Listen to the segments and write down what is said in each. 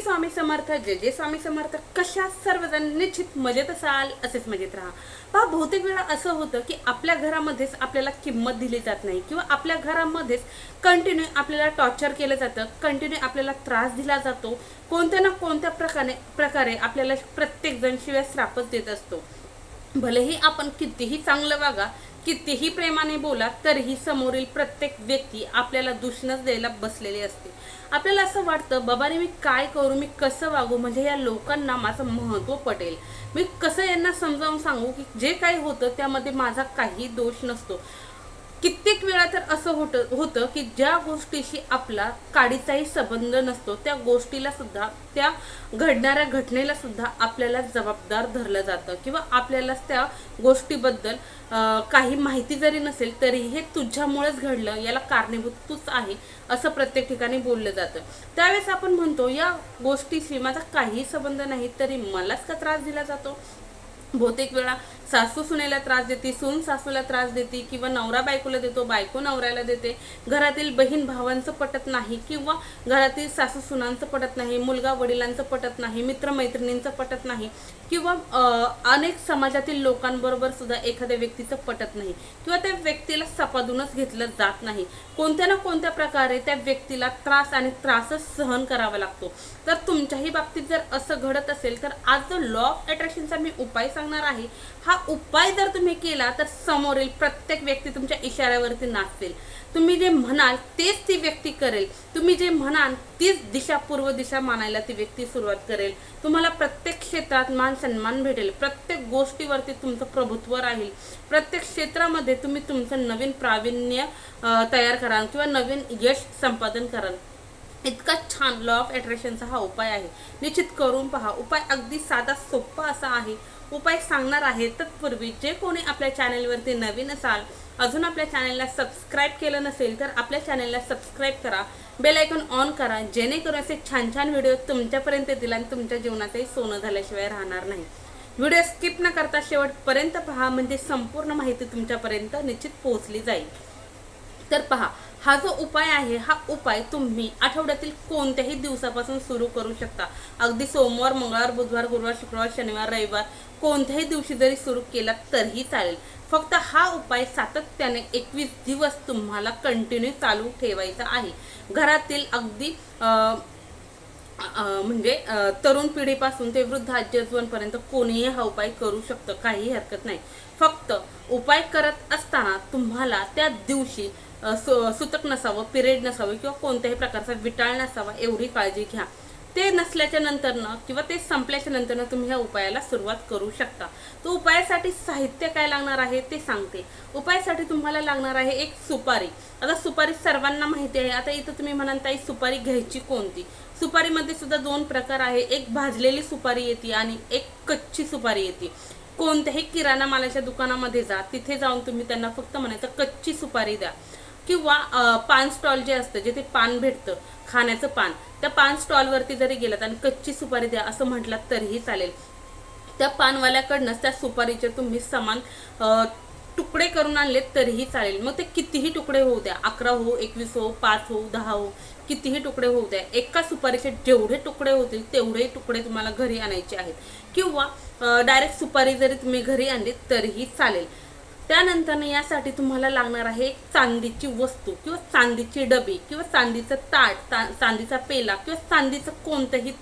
श्री स्वामी समर्थ जय जय स्वामी समर्थ कशा सर्वजण निश्चित मजेत असाल असेच मजेत राहा. पहा बहुतेक वेळा असं होतं की आपल्या घरामध्येच आपल्याला किंमत दिली जात नाही किंवा आपल्या घरामध्येच कंटिन्यू आपल्याला टॉर्चर केलं जातं कंटिन्यू आपल्याला त्रास दिला जातो. कोणत्या ना कोणत्या प्रकारे प्रकारे आपल्याला प्रत्येकजण शिवाय श्रापच देत असतो. भलेही आपण कितीही चांगलं वागा कितीही प्रेमाने बोला तरीही समोरील प्रत्येक व्यक्ती आपल्याला दूषणच द्यायला बसलेली असते. आपल्याला असं वाटतं बाबाने मी काय करू मी कसं वागू? म्हणजे या लोकांना माझं महत्त्व पटेल. मी कसं यांना समजावून सांगू की जे काही होतं त्यामध्ये माझा काही दोष नसतो. कित्येक वेळा तर असं होतं होतं की ज्या गोष्टीशी आपला काडीचाही संबंध नसतो त्या गोष्टीला सुद्धा त्या घडणाऱ्या घटनेला सुद्धा आपल्याला जबाबदार धरलं जातं. किंवा आपल्यालाच त्या गोष्टीबद्दल काही माहिती जरी नसेल तरी हे तुझ्यामुळेच घडलं याला कारणीभूत तूच आहे असं प्रत्येक ठिकाणी बोललं जातं. त्यावेळेस आपण म्हणतो या गोष्टीशी माझा काही संबंध नाही तरी मलाच का त्रास दिला जातो? बहुतेक वेळा सासू सुनेला त्रास देते सून सासूला त्रास देते किंवा नवरा बायकोला देतो बायको नवऱ्याला देते घरातील बहीण भावांचं पटत नाही किंवा घरातील सासू सुनांचं पटत नाही मुलगा वडिलांचं पटत नाही मित्रमैत्रिणींचं पटत नाही किंवा अनेक समाजातील लोकांबरोबर सुद्धा एखाद्या व्यक्तीचं पटत नाही किंवा त्या व्यक्तीला सपादूनच घेतलं जात नाही. कोणत्या ना कोणत्या प्रकारे त्या व्यक्तीला त्रास आणि त्रासच सहन करावा लागतो. तर तुमच्याही बाबतीत जर असं घडत असेल तर आज जो लॉ ऑफ अट्रॅक्शनचा मी उपाय सांगणार आहे हा उपाय जर तुम्ही केला तर समोरील प्रत्येक व्यक्ती तुमच्या इशाऱ्यावरती नाचतील. तुम्ही जे म्हणाल तेच ती व्यक्ती करेल. तुम्ही जे म्हणाल तीच दिशा पूर्व दिशा मानायला ती व्यक्ती सुरुवात करेल. तुम्हाला प्रत्येक क्षेत्रात मान सन्मान भेटेल. प्रत्येक गोष्टीवरती तुमचं प्रभुत्व राहील. प्रत्येक क्षेत्रामध्ये तुम्ही तुमचं नवीन प्रावीण्य तयार कराल किंवा नवीन यश संपादन कराल. इतका छान लॉ ऑफ अट्रॅक्शनचा हा उपाय आहे. निश्चित करून पहा उपाय अगदी साधा सोपा असा आहे. उपाय सांगणार आहे तत्पूर्वी जे कोणी आपल्या चॅनलवरती नवीन असाल अजून आपल्या चॅनलला सबस्क्राईब केलं नसेल तर आपल्या चॅनलला सबस्क्राईब करा. बेल आयकॉन ऑन करा जेणेकरून असे छान छान व्हिडिओ तुमच्यापर्यंत येतील आणि तुमच्या जीवनातही सोनं झाल्याशिवाय राहणार नाही. व्हिडिओ स्किप न करता शेवटपर्यंत पहा म्हणजे संपूर्ण माहिती तुमच्यापर्यंत निश्चित पोहोचली जाईल. तर पहा हा जो उपाय आहे हा उपाय तुम्ही आठवड्यातील कोणत्याही दिवसापासून सुरू करू शकता. अगदी सोमवार मंगळवार बुधवार गुरुवार शुक्रवार शनिवार रविवार कोणत्याही दिवशी जरी सुरू केला तरीही चालेल. फक्त हा उपाय सातत्याने एकवीस दिवस तुम्हाला कंटिन्यू चालू ठेवायचा आहे. घरातील अगदी अं, अं, म्हणजे तरुण पिढीपासून ते वृद्ध आजी कोणीही हा उपाय करू शकतं काही हरकत नाही. फक्त उपाय करत असताना तुम्हाला त्या दिवशी सु- सुतक नसावं पिरियड नसावं किंवा कोणत्याही प्रकारचा विटाळ नसावा एवढी काळजी घ्या. ते नसल्याच्या नंतरनं किंवा ते संपल्याच्या नंतरनं तुम्ही ह्या उपायाला सुरुवात करू शकता. तो उपायासाठी साहित्य काय लागणार आहे ते सांगते. उपायासाठी तुम्हाला लागणार आहे एक सुपारी. आता सुपारी सर्वांना माहिती आहे. आता इथं तुम्ही म्हणाल ताई सुपारी घ्यायची कोणती? सुपारीमध्ये सुद्धा दोन प्रकार आहे. एक भाजलेली सुपारी येते आणि एक कच्ची सुपारी येते. कोणत्याही किराणा मालाच्या दुकानामध्ये जा. तिथे जाऊन तुम्ही त्यांना फक्त म्हणायचं कच्ची सुपारी द्या. किंवा पान स्टॉल जे असतं जिथे पान भेटतं खाण्याचं पान त्या पान स्टॉलवरती जरी गेलात आणि कच्ची सुपारी द्या असं म्हटलात तरीही चालेल. त्या पानवाल्याकडनंच त्या सुपारीचे तुम्ही समान तुकडे करून आणले तरीही चालेल. मग ते कितीही तुकडे होऊ द्या अकरा हो एकवीस हो पाच हो दहा हो कितीही तुकडे होऊ द्या एका सुपारीचे जेवढे तुकडे होतील तेवढे तुकडे तुम्हाला घरी आणायचे आहेत. किंवा डायरेक्ट सुपारी जरी तुम्ही घरी आणली तरीही चालेल. त्यानंतर यासाठी तुम्हाला लागणार आहे एक चांदीची वस्तू किंवा चांदीची डबे किंवा चांदीचं ताट ता चांदीचा पेला किंवा चांदीचं कोणतंही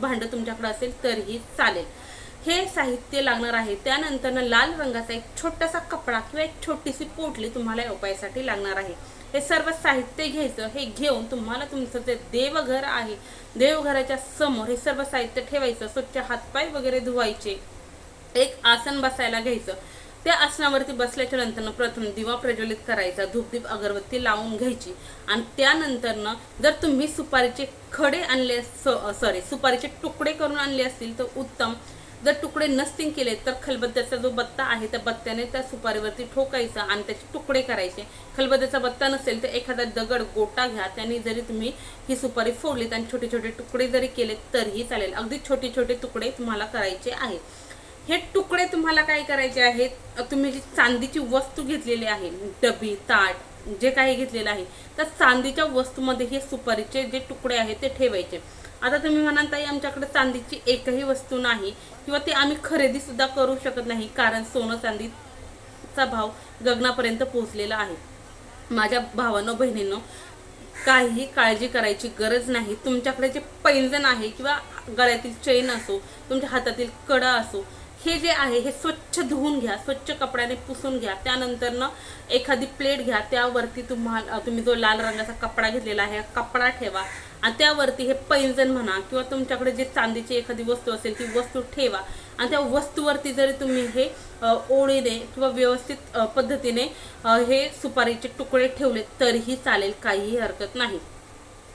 भांडं तुमच्याकडे असेल तरीही चालेल. हे साहित्य लागणार आहे. त्यानंतर लाल रंगाचा एक छोटासा कपडा किंवा एक छोटीशी पोटली तुम्हाला या उपायासाठी लागणार आहे. हे सर्व साहित्य घ्यायचं हे घेऊन तुम्हाला तुमचं जे देवघर आहे देवघराच्या समोर हे सर्व साहित्य ठेवायचं स्वच्छ हातपाय वगैरे धुवायचे एक आसन बसायला घ्यायचं. त्या आसनावरती बसल्याच्या नंतरनं प्रथम दिवा प्रज्वलित करायचा धूपदीप अगरबत्ती लावून घ्यायची. आणि त्यानंतरनं जर तुम्ही सुपारीचे खडे आणले सॉरी सुपारीचे तुकडे करून आणले असतील तर उत्तम. जर तुकडे नसतील केले तर खलबत्त्याचा जो बत्ता आहे त्या बत्त्याने त्या सुपारीवरती ठोकायचा आणि त्याचे तुकडे करायचे. खलबत्त्याचा बत्ता नसेल तर एखादा दगड गोटा घ्या त्याने जरी तुम्ही ही सुपारी फोडलीत आणि छोटे छोटे तुकडे जरी केले तरीही चालेल. अगदी छोटे छोटे तुकडे तुम्हाला करायचे आहेत. हे तुकडे तुम्हाला काय करायचे आहेत? तुम्ही जी चांदीची वस्तू घेतलेली आहे डबी ताट जे काही घेतलेलं आहे तर चांदीच्या वस्तूमध्ये हे सुपारीचे जे तुकडे आहेत ते ठेवायचे. आता तुम्ही म्हणाल ताई आमच्याकडे चांदीची एकही वस्तू नाही किंवा ती आम्ही खरेदीसुद्धा करू शकत नाही कारण सोनं चांदीचा भाव गगनापर्यंत पोहोचलेला आहे. माझ्या भावानं बहिणीनं काहीही काळजी करायची गरज नाही. तुमच्याकडे जे पैंजण आहे किंवा गळ्यातील चेन असो तुमच्या हातातील कडा असो हे जे आहे हे स्वच्छ धुवून घ्या स्वच्छ कपड्याने पुसून घ्या. त्यानंतर ना एखादी प्लेट घ्या त्यावरती तुम्हाला तुम्ही जो लाल रंगाचा कपडा घेतलेला आहे कपडा ठेवा. आणि त्यावरती हे पैंजण म्हणा किंवा तुमच्याकडे जे चांदीची एखादी वस्तू असेल ती वस्तू ठेवा. आणि त्या वस्तूवरती जरी तुम्ही हे ओळीने किंवा व्यवस्थित पद्धतीने हे सुपारीचे तुकडे ठेवले तरीही चालेल काहीही हरकत नाही.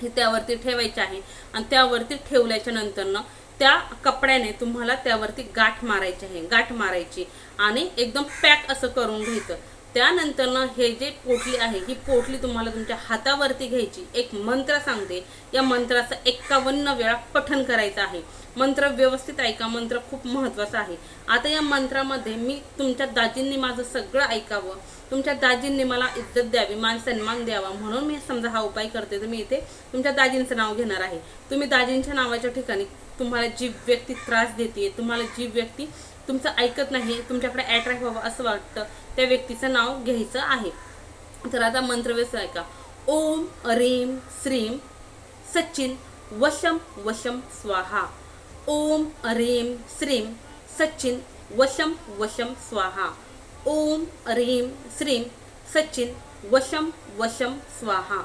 हे त्यावरती ठेवायचे आहे. आणि त्यावरती ठेवल्याच्या नंतरनं त्या कपड्याने तुम्हाला त्यावरती गाठ मारायची आहे गाठ मारायची आणि एकदम पॅक असं करून घ्यायचं. त्यानंतरनं हे जे पोटली आहे ही पोटली तुम्हाला तुमच्या हातावरती घ्यायची. एक मंत्र सांगते या मंत्राचं एक्कावन्न वेळा पठन करायचं आहे. मंत्र व्यवस्थित ऐका मंत्र खूप महत्त्वाचा आहे. आता या मंत्रामध्ये मी तुमच्या दाजींनी माझं सगळं ऐकावं. तुमच्या दाजींनी मला इज्जत द्यावी मान सन्मान द्यावा म्हणून मी समजा हा उपाय करते तर मी इथे तुमच्या दाजींचं नाव घेणार आहे. तुम्ही दाजींच्या नावाच्या ठिकाणी तुम्हाला जी व्यक्ती त्रास देते तुम्हाला जी व्यक्ती तुमचं ऐकत नाही तुमच्याकडे अट्रॅक्ट व्हावं असं वाटतं त्या व्यक्तीचं नाव घ्यायचं आहे. तर आता मंत्रव्यस ऐका ओम रीम श्रीम सचिन वशम वशम स्वाहा. ओम रीम श्रीम सचिन वशम वशम स्वाहा. ओम रीम श्रीम सचिन वशम वशम स्वाहा.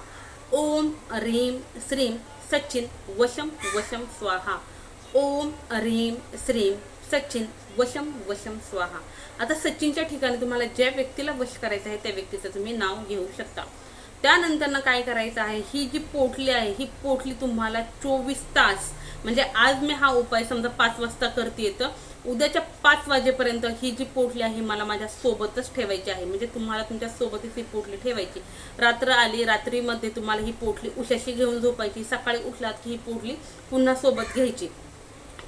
ओम रीम श्रीम सचिन वशम वशम स्वाहा. ओम रीम श्रीम सचिन वशम वशम स्वाहा. आता सचिनच्या ठिकाणी तुम्हाला ज्या व्यक्तीला वश करायचं आहे त्या व्यक्तीचं तुम्ही नाव घेऊ शकता. त्यानंतरनं काय करायचं आहे ही जी पोटली आहे ही पोटली तुम्हाला चोवीस तास म्हणजे आज मी हा उपाय समजा पाच वाजता करते तर उद्याच्या पाच वाजेपर्यंत ही जी पोटली आहे मला माझ्या सोबतच ठेवायची आहे. म्हणजे तुम्हाला तुमच्या सोबतच ही पोटली ठेवायची. रात्र आली रात्रीमध्ये तुम्हाला ही पोटली उशाशी घेऊन झोपायची. सकाळी उठलात की ही पोटली पुन्हा सोबत घ्यायची.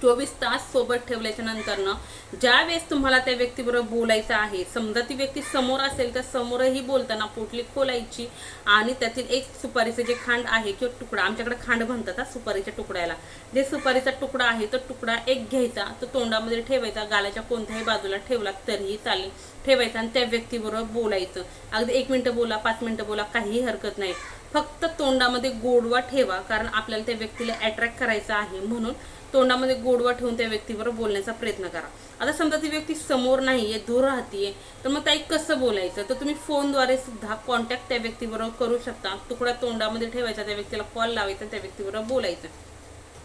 चोवीस तास सोबत ठेवल्याच्या नंतरनं ज्या वेळेस तुम्हाला त्या व्यक्तीबरोबर बोलायचं आहे समजा ती व्यक्ती समोर असेल तर समोरही बोलताना पोटली खोलायची आणि त्यातील एक सुपारीचं जे खांड आहे किंवा तुकडा आमच्याकडे खांड म्हणतात हा सुपारीच्या तुकड्याला. जे सुपारीचा तुकडा आहे तो तुकडा एक घ्यायचा तो तोंडामध्ये ठेवायचा गालाच्या कोणत्याही बाजूला ठेवला तरीही चालेल. ठेवायचा आणि त्या व्यक्तीबरोबर बोलायचं. अगदी एक मिनटं बोला पाच मिनटं बोला काहीही हरकत नाही. फक्त तोंडामध्ये गोडवा ठेवा कारण आपल्याला त्या व्यक्तीला अट्रॅक्ट करायचं आहे म्हणून तोंडामध्ये गोडवा ठेवून त्या व्यक्तीबरोबर बोलण्याचा प्रयत्न करा. आता समजा ती व्यक्ती समोर नाहीये दूर राहतीये तर मग ताई कसं बोलायचं? तर तुम्ही फोनद्वारे सुद्धा कॉन्टॅक्ट त्या व्यक्तीबरोबर करू शकता. तुकडा तोंडामध्ये ठेवायचा त्या व्यक्तीला कॉल लावायचा त्या व्यक्तीबरोबर बोलायचं.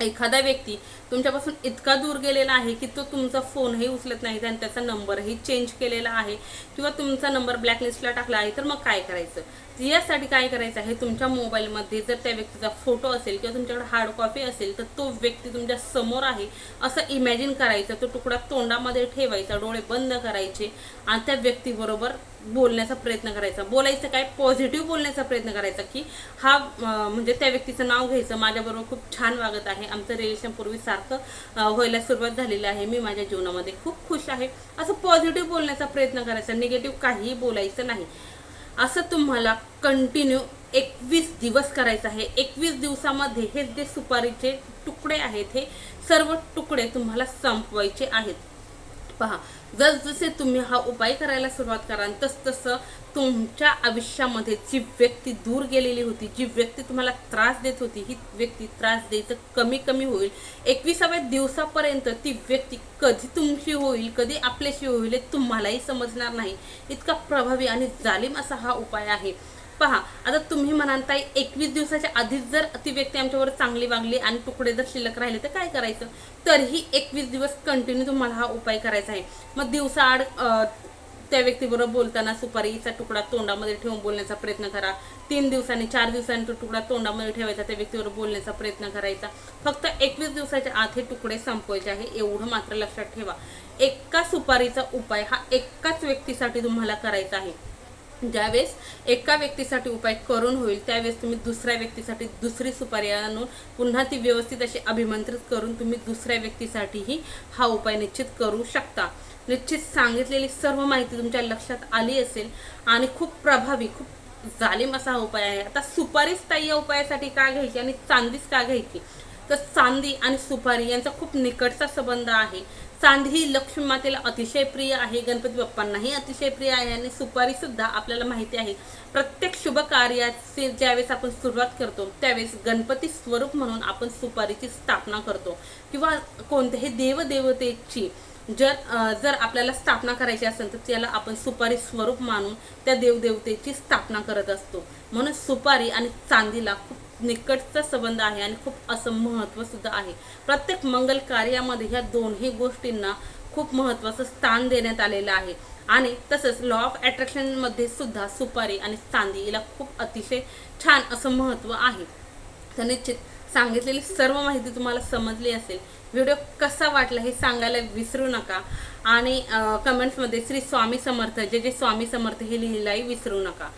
एखादा व्यक्ती तुमच्यापासून इतका दूर गेलेला आहे की तो तुमचा फोनही उचलत नाही आणि त्याचा नंबरही चेंज केलेला आहे किंवा तुमचा नंबर ब्लॅकलिस्टला टाकला आहे तर मग काय करायचं? यासाठी काय करायचं आहे? तुमच्या मोबाईलमध्ये जर त्या व्यक्तीचा फोटो असेल किंवा तुमच्याकडे हार्ड कॉपी असेल तर तो व्यक्ती तुमच्यासमोर आहे. असं इमॅजिन करायचं तो तुकडा तोंडामध्ये ठेवायचा डोळे बंद करायचे आणि त्या व्यक्तीबरोबर बोलण्याचा प्रयत्न करायचा. बोलायचं काय? पॉझिटिव्ह बोलण्याचा प्रयत्न करायचा की हा म्हणजे त्या व्यक्तीचं नाव घ्यायचं. माझ्याबरोबर खूप छान वागत आहे. आमचं रिलेशन पूर्वी सारखं व्हायला सुरुवात झालेली आहे. मी माझ्या जीवनामध्ये खूप खुश आहे. असं पॉझिटिव्ह बोलण्याचा प्रयत्न करायचा. निगेटिव्ह काहीही बोलायचं नाही. असं तुम्हाला कंटिन्यू एकवीस दिवस करायचं आहे. एकवीस दिवसामध्ये हे जे सुपारीचे तुकडे आहेत हे सर्व तुकडे तुम्हाला संपवायचे आहेत. पहा जसजसे तुम्ही हा उपाय करायला सुरुवात कराल तसतसं तुमच्या आयुष्यामध्ये जी व्यक्ती दूर गेलेली होती जी व्यक्ती तुम्हाला त्रास देत होती ही व्यक्ती त्रास द्यायचं कमी कमी होईल. एकविसाव्या दिवसापर्यंत ती व्यक्ती कधी तुमची होईल कधी आपल्याशी होईल हे तुम्हालाही समजणार नाही. इतका प्रभावी आणि जालिम असा हा उपाय आहे. पहा आता तुम्ही म्हणाल एकवीस दिवसाच्या आधीच जर ती व्यक्ती आमच्यावर चांगली वागली आणि तुकडे जर शिल्लक राहिले तर काय करायचं? तरीही एकवीस दिवस कंटिन्यू तुम्हाला हा उपाय करायचा आहे. मग दिवसाआड त्या व्यक्तीबरोबर बोलताना सुपारीचा तुकडा तोंडामध्ये ठेवून बोलण्याचा प्रयत्न करा. तीन दिवसांनी चार दिवसांनी तो तुकडा तोंडामध्ये ठेवायचा त्या व्यक्तीबरोबर बोलण्याचा प्रयत्न करायचा. फक्त एकवीस दिवसाच्या आत हे तुकडे संपवायचे आहे एवढं मात्र लक्षात ठेवा. एका सुपारीचा उपाय हा एकाच व्यक्तीसाठी तुम्हाला करायचा आहे. ज्यावेळेस एका व्यक्तीसाठी उपाय करून होईल त्यावेळेस तुम्ही दुसऱ्या व्यक्तीसाठी दुसरी सुपारी आणून पुन्हा ती व्यवस्थित अशी अभिमंत्रित करून तुम्ही दुसऱ्या व्यक्तीसाठीही हा उपाय निश्चित करू शकता. निश्चित सांगितलेली सर्व माहिती तुमच्या लक्षात आली असेल आणि खूप प्रभावी खूप जालिम असा हा उपाय आहे. आता सुपारीच ताई या उपायासाठी का घ्यायची आणि चांदीच का घ्यायची? तर चांदी आणि सुपारी यांचा खूप निकटचा संबंध आहे. चांदी ही लक्ष्मी मातेला अतिशय प्रिय आहे. गणपती बाप्पांनाही अतिशय प्रिय आहे आणि सुपारी सुद्धा आपल्याला माहिती आहे. प्रत्येक शुभ कार्याचे ज्यावेळेस आपण सुरुवात करतो त्यावेळेस गणपती स्वरूप म्हणून आपण सुपारीची स्थापना करतो. किंवा कोणत्याही देवदेवतेची जर जर आपल्याला स्थापना करायची असेल तर त्याला आपण सुपारी स्वरूप मानून त्या देवदेवतेची स्थापना करत असतो. म्हणून सुपारी आणि चांदीला खूप निकटचा संबंध आहे आणि खूप असं महत्त्वसुद्धा आहे. प्रत्येक मंगल कार्यामध्ये ह्या दोन्ही गोष्टींना खूप महत्त्वाचं स्थान देण्यात आलेलं आहे. आणि तसंच लॉ ऑफ अट्रॅक्शनमध्ये सुद्धा सुपारी आणि चांदी हिला खूप अतिशय छान असं महत्त्व आहे. तर निश्चित सांगितलेली सर्व माहिती तुम्हाला समजली असेल. व्हिडिओ कसा वाटला हे सांगायला विसरू नका. आणि कमेंट्समध्ये श्री स्वामी समर्थ जे जे स्वामी समर्थ हे लिहिलाही विसरू नका.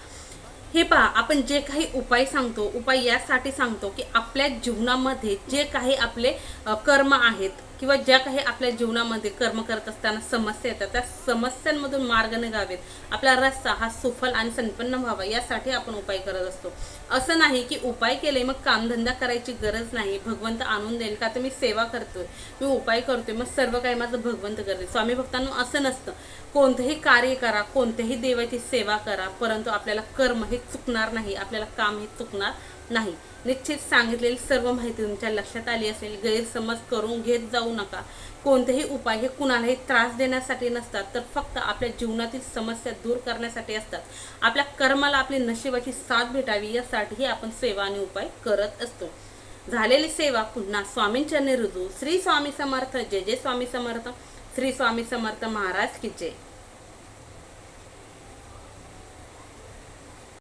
हे पहा आपण जे काही उपाय सांगतो उपाय यासाठी सांगतो की आपल्या जीवनामध्ये जे काही आपले कर्म आहेत किंवा ज्या काही आपल्या जीवनामध्ये कर्म करत असताना समस्या येतात त्या समस्यांमधून मार्ग निघावेत. आपला रस्ता हा सुफल आणि संपन्न व्हावा यासाठी आपण उपाय करत असतो. असं नाही की उपाय केले मग कामधंदा करायची गरज नाही. भगवंत आणून देईल का? तर मी सेवा करतोय. मी उपाय करतोय. मग सर्व काही माझं भगवंत करते स्वामी भक्तांनो असं नसतं. कोणतंही कार्य करा कोणत्याही देवाची सेवा करा परंतु आपल्याला कर्म हे चुकणार नाही. आपल्याला काम हे चुकणार नाही. निश्चित सांगितलेली सर्व माहिती तुमच्या लक्षात आली असेल. गैरसमज करून घेत जाऊ नका. कोणतेही उपाय हे कुणालाही त्रास देण्यासाठी नसतात तर फक्त आपल्या जीवनातील समस्या दूर करण्यासाठी असतात. आपल्या कर्माला आपली नशिबाची साथ भेटावी यासाठीही आपण सेवा आणि उपाय करत असतो. झालेली सेवा पुन्हा स्वामींच्या रुजू श्री स्वामी समर्थ. जय जय स्वामी समर्थ. श्री स्वामी समर्थ महाराज की जय.